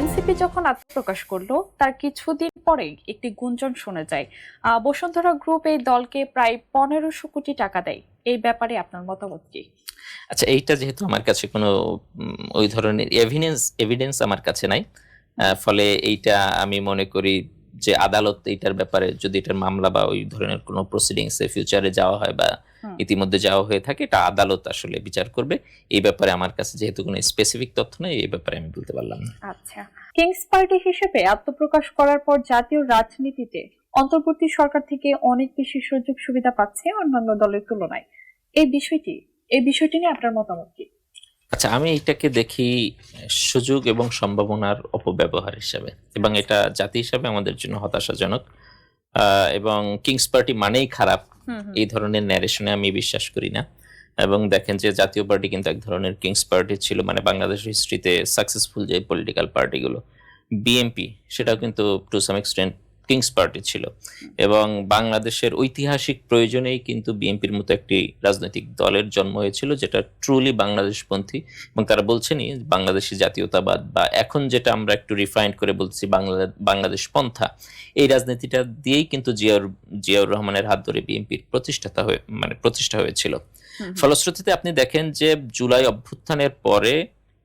NCP যখন আত্মপ্রকাশ করল, তার কিছুদিন পরে একটি গুঞ্জন শোনা যায়। বসুন্ধরা গ্রুপ এই দলকে প্রায় পনেরোশো কোটি টাকা দেয়। এই ব্যাপারে আপনার মতামত কি? আচ্ছা এইটা যেহেতু আমার কাছে কোনো ওই ধরনের এভিডেন্স এভিডেন্স আমার কাছে নাই। ফলে এইটা আমি মনে করি যে আদালত এইটার ব্যাপারে যদি এটার মামলা বা ওই ধরনের কোনো প্রসিডিংস এ ফিউচারে যাওয়া হয় বা ইতিমধ্যে যাওয়া হয়ে থাকে এটা আদালত আসলে বিচার করবে। এই ব্যাপারে আমার কাছে যেহেতু কোনো স্পেসিফিক তথ্য নেই এই ব্যাপারে আমি বলতে পারলাম না। আচ্ছা। কিংস পার্টি হিসেবে আত্মপ্রকাশ করার পর জাতীয় রাজনীতিতে অন্তর্বর্তী সরকার থেকে অনেক বেশি সুযোগ সুবিধা পাচ্ছে অন্যান্য দলের তুলনায়। এই বিষয়টি এই বিষয়টি নিয়ে আপনার মতামত কি? আচ্ছা আমি এটাকে দেখি সুযোগ এবং সম্ভাবনার অপব্যবহার হিসাবে এবং এটা জাতি হিসাবে আমাদের জন্য হতাশাজনক এবং কিংস পার্টি মানেই খারাপ এই ধরনের ন্যারেশনে আমি বিশ্বাস করি না। এবং দেখেন যে জাতীয় পার্টি কিন্তু এক ধরনের কিংস পার্টি ছিল মানে বাংলাদেশ হিস্ট্রিতে সাকসেসফুল যে পলিটিক্যাল পার্টিগুলো বিএমপি সেটাও কিন্তু to some extent king's party ছিল। এবং বাংলাদেশের ঐতিহাসিক প্রয়োজনেই কিন্তু বিএনপির মতো একটি রাজনৈতিক দলের জন্ম হয়েছিল যেটা ট্রুলি বাংলাদেশপন্থী। এবং তারা বলছেনই বাংলাদেশি জাতীয়তাবাদ বা এখন যেটা আমরা একটু রিফাইন্ড করে বলছি বাংলা বাংলাদেশ পন্থা। এই রাজনীতিটা দিয়েই কিন্তু জিয়াউর জিয়াউর রহমানের হাত ধরে বিএনপির প্রতিষ্ঠাতা হয়ে মানে প্রতিষ্ঠা হয়েছিল। ফলশ্রুতিতে আপনি দেখেন যে জুলাই অভ্যুত্থানের পরে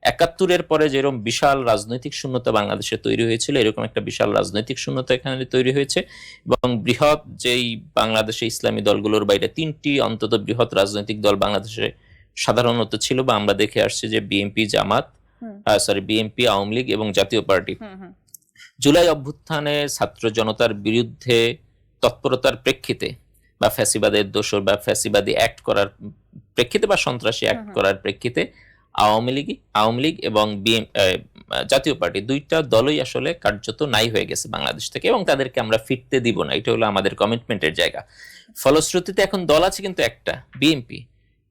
একাত্তরের পরে যেরকম বিশাল রাজনৈতিক শূন্যতা বাংলাদেশে তৈরি হয়েছিল এরকম একটা বিশাল রাজনৈতিক শূন্যতা এখানে তৈরি হয়েছে এবং বৃহৎ যেই বাংলাদেশে ইসলামী দলগুলোর বাইরে তিনটি অন্তত বৃহৎ রাজনৈতিক দল বাংলাদেশে সাধারণত ছিল বা আমরা দেখে আসছি যে BNP Jamaat sorry BNP Awami League এবং জাতীয় পার্টি। জুলাই অভ্যুত্থানে ছাত্র জনতার বিরুদ্ধে তৎপরতার প্রেক্ষিতে বা ফ্যাসিবাদের দোষর বা ফ্যাসিবাদী অ্যাক্ট করার প্রেক্ষিতে বা সন্ত্রাসী অ্যাক্ট। করার প্রেক্ষিতে আওয়ামী লীগ আওয়ামী লীগ এবং জাতীয় পার্টি দুইটা দলই আসলে কার্যত নাই হয়ে গেছে বাংলাদেশ থেকে এবং তাদেরকে আমরা ফিরতে দিব না। এটা হলো আমাদের কমিটমেন্টের জায়গা। ফলশ্রুতিতে এখন দল আছে কিন্তু একটা বিএনপি।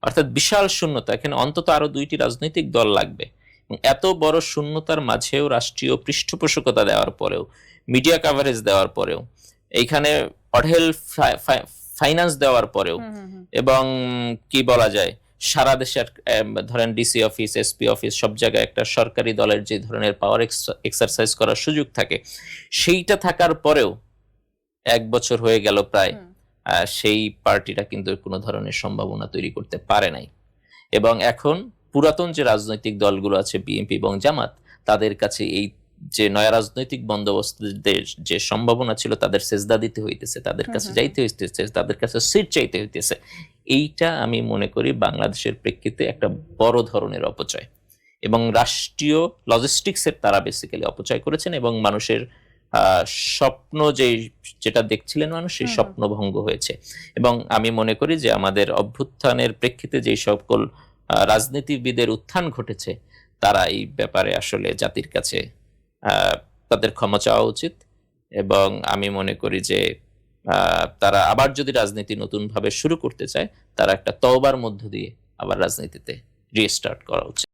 অর্থাৎ বিশাল শূন্যতা এখানে অন্তত আরও দুইটি রাজনৈতিক দল লাগবে। এবং এত বড় শূন্যতার মাঝেও রাষ্ট্রীয় পৃষ্ঠপোষকতা দেওয়ার পরেও মিডিয়া কাভারেজ দেওয়ার পরেও এইখানে অঢেল ফাইন্যান্স দেওয়ার পরেও এবং কি বলা যায় সারা দেশের ধরেন ডিসি অফিস এসপি অফিস সব জায়গায় একটা সরকারি দলের যে ধরনের পাওয়ার এক্সারসাইজ করার সুযোগ থাকে। সেইটা থাকার পরেও এক বছর হয়ে গেল প্রায়। সেই পার্টিটা কিন্তু কোনো ধরনের সম্ভাবনা তৈরি করতে পারে নাই। এবং এখন পুরাতন যে রাজনৈতিক দলগুলো আছে বিএনপি এবং জামাত তাদের কাছে এই যে নয়া রাজনৈতিক বন্দোবস্তের যে সম্ভাবনা ছিল তাদের সেজদা দিতে হইতেছে তাদের কাছে। যাইতে হইতেছে তাদের কাছে সিট চাইতে হইতেছে এইটা আমি মনে করি বাংলাদেশের প্রেক্ষিতে একটা বড় ধরনের অপচয় এবং রাষ্ট্রীয় লজিস্টিক্সের তারা বেসিক্যালি অপচয় করেছেন এবং মানুষের আহ, স্বপ্ন যে যেটা দেখছিলেন মানুষ সেই। স্বপ্ন ভঙ্গ হয়েছে এবং আমি মনে করি যে আমাদের অভ্যুত্থানের প্রেক্ষিতে যে সকল রাজনীতিবিদের উত্থান ঘটেছে তারা এই ব্যাপারে আসলে জাতির কাছে তাদের ক্ষমা চাওয়া উচিত এবং আমি মনে করি যে তারা আবার যদি রাজনীতি নতুনভাবে শুরু করতে চায়, তারা একটা তওবার মধ্য দিয়ে আবার রাজনীতিতে রিস্টার্ট করা উচিত।